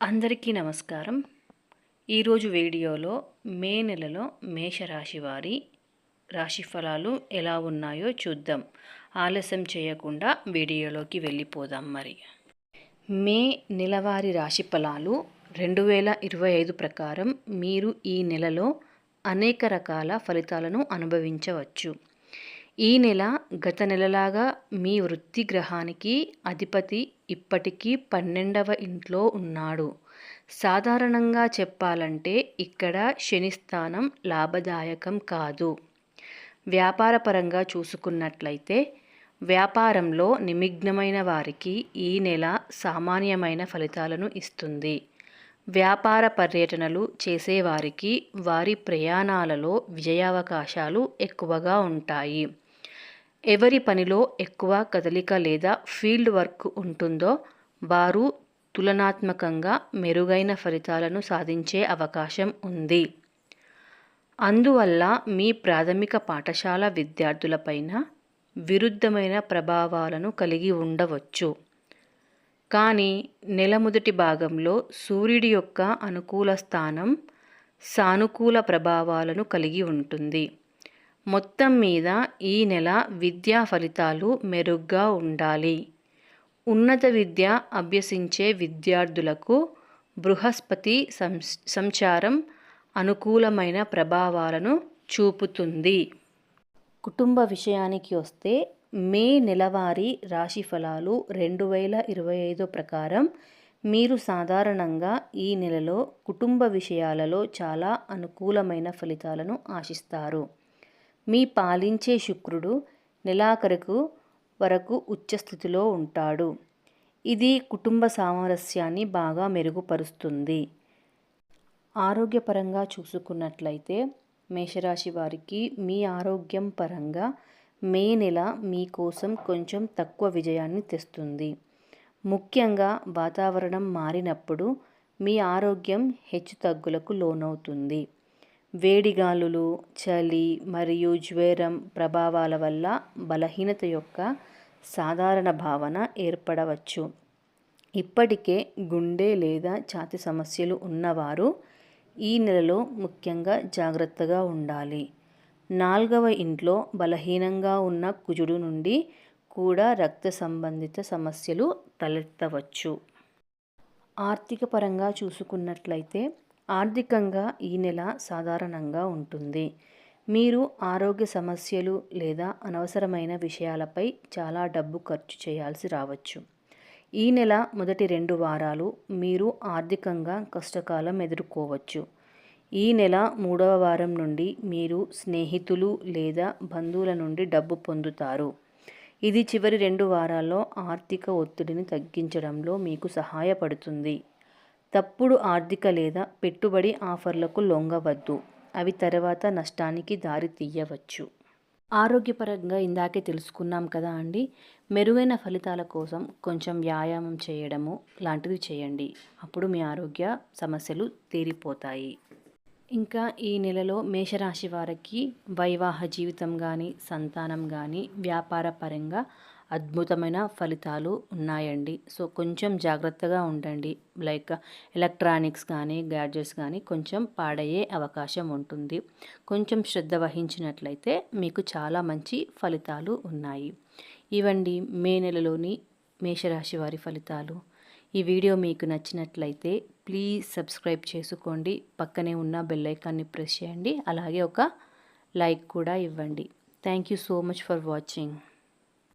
అందరికీ నమస్కారం. ఈరోజు వీడియోలో మే నెలలో మేషరాశి వారి రాశి ఫలాలు ఎలా ఉన్నాయో చూద్దాం. ఆలస్యం చేయకుండా వీడియోలోకి వెళ్ళిపోదాం మరి. మే నెలవారి రాశి ఫలాలు రెండు వేల ఇరవై ఐదు ప్రకారం మీరు ఈ నెలలో అనేక రకాల ఫలితాలను అనుభవించవచ్చు. ఈ నెల గత నెలలాగా మీ వృత్తి గ్రహానికి అధిపతి ఇప్పటికీ పన్నెండవ ఇంట్లో ఉన్నాడు. సాధారణంగా చెప్పాలంటే ఇక్కడ శని స్థానం లాభదాయకం కాదు. వ్యాపారపరంగా చూసుకున్నట్లయితే వ్యాపారంలో నిమగ్నమైన వారికి ఈ నెల సామాన్యమైన ఫలితాలను ఇస్తుంది. వ్యాపార పర్యటనలు చేసేవారికి వారి ప్రయాణాలలో విజయావకాశాలు ఎక్కువగా ఉంటాయి. ఎవరి పనిలో ఎక్కువ కదలిక లేదా ఫీల్డ్ వర్క్ ఉంటుందో వారు తులనాత్మకంగా మెరుగైన ఫలితాలను సాధించే అవకాశం ఉంది. అందువల్ల మీ ప్రాథమిక పాఠశాల విద్యార్థులపైన విరుద్ధమైన ప్రభావాలను కలిగి ఉండవచ్చు. కానీ నెల మొదటి భాగంలో సూర్యుడి యొక్క అనుకూల స్థానం సానుకూల ప్రభావాలను కలిగి ఉంటుంది. మొత్తం మీద ఈ నెల విద్యా ఫలితాలు మెరుగ్గా ఉండాలి. ఉన్నత విద్య అభ్యసించే విద్యార్థులకు బృహస్పతి సంచారం అనుకూలమైన ప్రభావాలను చూపుతుంది. కుటుంబ విషయానికి వస్తే మే నెలవారీ రాశి ఫలాలు రెండు వేల ఇరవై ఐదు ప్రకారం మీరు సాధారణంగా ఈ నెలలో కుటుంబ విషయాలలో చాలా అనుకూలమైన ఫలితాలను ఆశిస్తారు. మీ పాలించే శుక్రుడు నెలాఖరుకు వరకు ఉచ్చస్థితిలో ఉంటాడు. ఇది కుటుంబ సామరస్యాన్ని బాగా మెరుగుపరుస్తుంది. ఆరోగ్యపరంగా చూసుకున్నట్లయితే మేషరాశి వారికి మీ ఆరోగ్యం పరంగా మే నెల మీకోసం కొంచెం తక్కువ విజయాన్ని తెస్తుంది. ముఖ్యంగా వాతావరణం మారినప్పుడు మీ ఆరోగ్యం హెచ్చుతగ్గులకు లోనవుతుంది. వేడిగాలులు చలి మరియు జ్వరం ప్రభావాల వల్ల బలహీనత యొక్క సాధారణ భావన ఏర్పడవచ్చు. ఇప్పటికే గుండె లేదా ఛాతి సమస్యలు ఉన్నవారు ఈ నెలలో ముఖ్యంగా జాగ్రత్తగా ఉండాలి. నాలుగవ ఇంట్లో బలహీనంగా ఉన్న కుజుడు నుండి కూడా రక్త సంబంధిత సమస్యలు తలెత్తవచ్చు. ఆర్థిక పరంగా చూసుకున్నట్లయితే ఆర్థికంగా ఈ నెల సాధారణంగా ఉంటుంది. మీరు ఆరోగ్య సమస్యలు లేదా అనవసరమైన విషయాలపై చాలా డబ్బు ఖర్చు చేయాల్సి రావచ్చు. ఈ నెల మొదటి రెండు వారాలు మీరు ఆర్థికంగా కష్టకాలం ఎదుర్కోవచ్చు. ఈ నెల మూడవ వారం నుండి మీరు స్నేహితులు లేదా బంధువుల నుండి డబ్బు పొందుతారు. ఇది చివరి రెండు వారాల్లో ఆర్థిక ఒత్తిడిని తగ్గించడంలో మీకు సహాయపడుతుంది. తప్పుడు ఆర్థిక లేదా పెట్టుబడి ఆఫర్లకు లొంగవద్దు. అవి తర్వాత నష్టానికి దారి తీయవచ్చు. ఆరోగ్యపరంగా ఇందాకే తెలుసుకున్నాం కదా అండి. మెరుగైన ఫలితాల కోసం కొంచెం వ్యాయామం చేయడము లాంటివి చేయండి. అప్పుడు మీ ఆరోగ్య సమస్యలు తీరిపోతాయి. ఇంకా ఈ నెలలో మేషరాశి వారికి వైవాహ జీవితం కానీ సంతానం కానీ వ్యాపార పరంగా అద్భుతమైన ఫలితాలు ఉన్నాయండి. సో కొంచెం జాగ్రత్తగా ఉండండి. లైక్ ఎలక్ట్రానిక్స్ కానీ గ్యాడ్జెట్స్ కానీ కొంచెం పాడయ్యే అవకాశం ఉంటుంది. కొంచెం శ్రద్ధ వహించినట్లయితే మీకు చాలా మంచి ఫలితాలు ఉన్నాయి. ఇవండి మే నెలలోని మేషరాశి వారి ఫలితాలు. ఈ వీడియో మీకు నచ్చినట్లయితే ప్లీజ్ సబ్స్క్రైబ్ చేసుకోండి. పక్కనే ఉన్న బెల్లైకాన్ని ప్రెస్ చేయండి. అలాగే ఒక లైక్ కూడా ఇవ్వండి. Thank you so much for watching